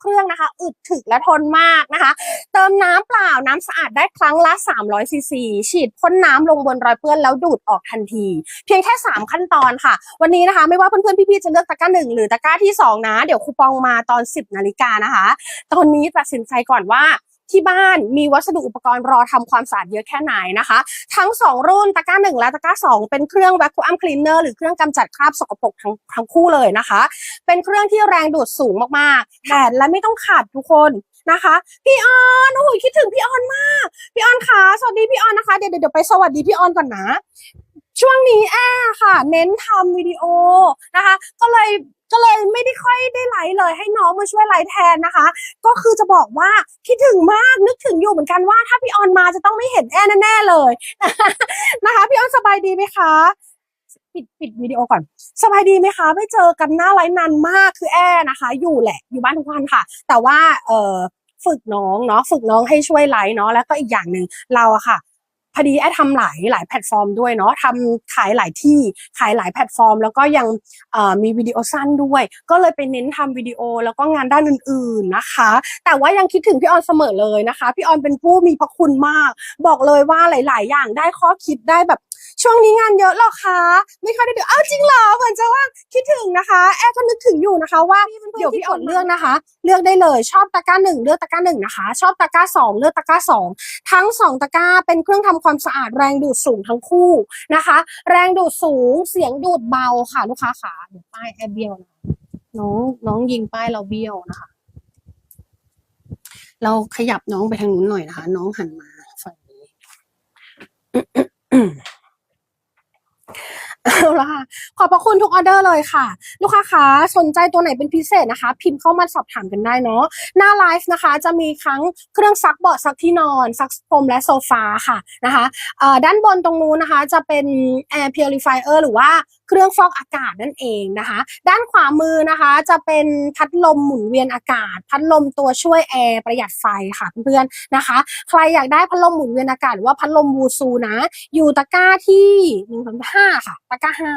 เครื่องนะคะ อึดถึกและทนมากนะคะ เติมน้ำเปล่าน้ำสะอาดได้ครั้งละ 300ซีซีฉีดพ่นน้ำลงบนรอยเปื้อนแล้วดูดออกทันที เพียงแค่ 3 ขั้นตอนค่ะ วันนี้นะคะ ไม่ว่าเพื่อนๆพี่ๆจะเลือกตะกร้าหนึ่งหรือตะกร้าที่ 2 นะ เดี๋ยวคูปองมาตอน 10นาฬิกานะคะ ตอนนี้ตัดสินใจก่อนว่า ที่บ้านมีวัสดุอุปกรณ์รอทำความสะอาดเยอะแค่ไหนนะคะ ทั้ง 2 รุ่นตะกร้า 1 และตะกร้า 2 เป็นเครื่อง vacuum cleaner หรือเครื่องกำจัดคราบสกปรกทั้งทั้งคู่เลยนะคะ เป็นเครื่องที่แรงดูดสูงมากๆแถมและไม่ต้องขัดทุกคนนะคะ พี่ออนโอ้ยคิดถึงพี่ออนมาก พี่ออนคะสวัสดีพี่ออนนะคะเดี๋ยวเดี๋ยวไปสวัสดีพี่ออนก่อนนะ ช่วงนี้แอร์ค่ะ เน้นทำวิดีโอนะคะ ก็เลยก็เลยไม่ได้ค่อยได้ไลฟ์เลยให้น้องมาช่วยไลฟ์แทนนะคะ ก็คือจะบอกว่าคิดถึงมากนึกถึงอยู่เหมือนกันว่าถ้าพี่ออนมาจะต้องไม่เห็นแอร์แน่ๆเลยนะคะพี่ออนสบายดีไหมคะปิดปิดวิดีโอก่อน สบายดีไหมคะ ไม่เจอกันหน้าไลฟ์นานมากคือแอร์นะคะ อยู่แหละอยู่บ้านทุกวันค่ะ แต่ว่าเออฝึกน้องเนาะฝึกน้องให้ช่วยไลฟ์เนาะแล้วก็อีกอย่างหนึ่งเราอะค่ะ พอดีแอดทำหลายหลายแพลตฟอร์มด้วยเนาะทำขายหลายที่ขายหลายแพลตฟอร์ม แล้วก็ยังมีวิดีโอสั้นด้วย ก็เลยไปเน้นทำวิดีโอแล้วก็งานด้านอื่นๆนะคะ แต่ว่ายังคิดถึงพี่ออนเสมอเลยนะคะ พี่ออนเป็นผู้มีพระคุณมาก บอกเลยว่าหลาย ๆ อย่างได้ข้อคิดได้แบบ ช่วงนี้งานเยอะหรอคะ ไม่ค่อยได้ดูอ้าวจริงเหรอเหมือนจะว่าคิดถึงนะคะ แอร์ก็นึกถึงอยู่นะคะ ว่าเดี๋ยวพี่ออนเลือกนะคะ เลือกได้เลยชอบตะกร้าหนึ่งเลือกตะกร้าหนึ่งนะคะ ชอบตะกร้าสองเลือกตะกร้าสองทั้งสองตะกร้าเป็นเครื่องทำความสะอาดแรงดูดสูงทั้งคู่นะคะ แรงดูดสูงเสียงดูดเบาค่ะลูกค้าขาเดี๋ยวป้ายแอบเบี้ยวนะคะน้องน้องยิงป้ายเราเบี้ยวนะคะ เราขยับน้องไปทางนู้นหน่อยนะคะ น้องหันมาฝั่งนี้ เอาละค่ะ ขอบพระคุณทุกออเดอร์เลยค่ะ ลูกค้าคะสนใจตัวไหนเป็นพิเศษนะคะ พิมพ์เข้ามาสอบถามกันได้เนาะหน้าไลฟ์นะคะ จะมีทั้งเครื่องซักเบาะซักที่นอนซักพรมและโซฟาค่ะนะคะด้านบนตรงนู้นนะคะ จะเป็น air purifier หรือว่าเครื่องฟอกอากาศนั่นเองนะคะ ด้านขวามือนะคะจะเป็นพัดลมหมุนเวียนอากาศ พัดลมตัวช่วยแอร์ประหยัดไฟค่ะเพื่อนๆนะคะ ใครอยากได้พัดลมหมุนเวียนอากาศหรือว่าพัดลมวูซูนะ อยู่ตะกร้าที่หนึ่งสองห้าค่ะ ตะกร้าห้า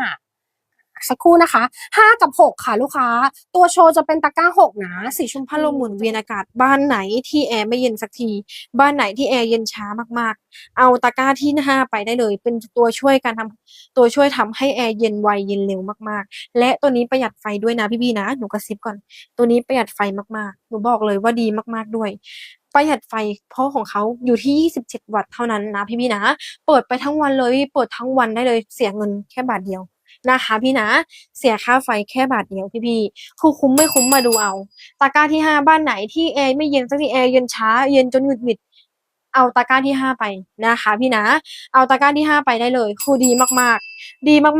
สักครู่นะคะห้ากับหกค่ะลูกค้า ตัวโชว์จะเป็นตะกร้าหกนะสีชมพูลมหมุนเวียนอากาศบ้านไหนที่แอร์ไม่เย็นสักที บ้านไหนที่แอร์เย็นช้ามากๆ เอาตะกร้าที่ห้าไปได้เลย เป็นตัวช่วยการทำตัวช่วยทำให้แอร์เย็นไวเย็นเร็วมากๆ และตัวนี้ประหยัดไฟด้วยนะพี่ๆนะหนูกระซิบก่อน ตัวนี้ประหยัดไฟมากๆหนูบอกเลยว่าดีมากๆด้วยประหยัดไฟเพราะของเขาอยู่ที่ 27 วัตต์เท่านั้นนะพี่ๆนะ เปิดไปทั้งวันเลย เปิดทั้งวันได้เลยเสียเงินแค่บาทเดียว นะคะพี่นะ เสียค่าไฟแค่บาทเดียวพี่พี่คือคุ้มไม่คุ้มมาดูเอา ตะกร้าที่ห้าบ้านไหนที่แอร์ไม่เย็นสักทีแอร์เย็นช้าเย็นจนหงุดหงิดเอาตะกร้าที่ห้าไปนะคะ พี่นะ เอาตะกร้าที่ห้าไปได้เลยคือดีมากๆ ดีมากๆ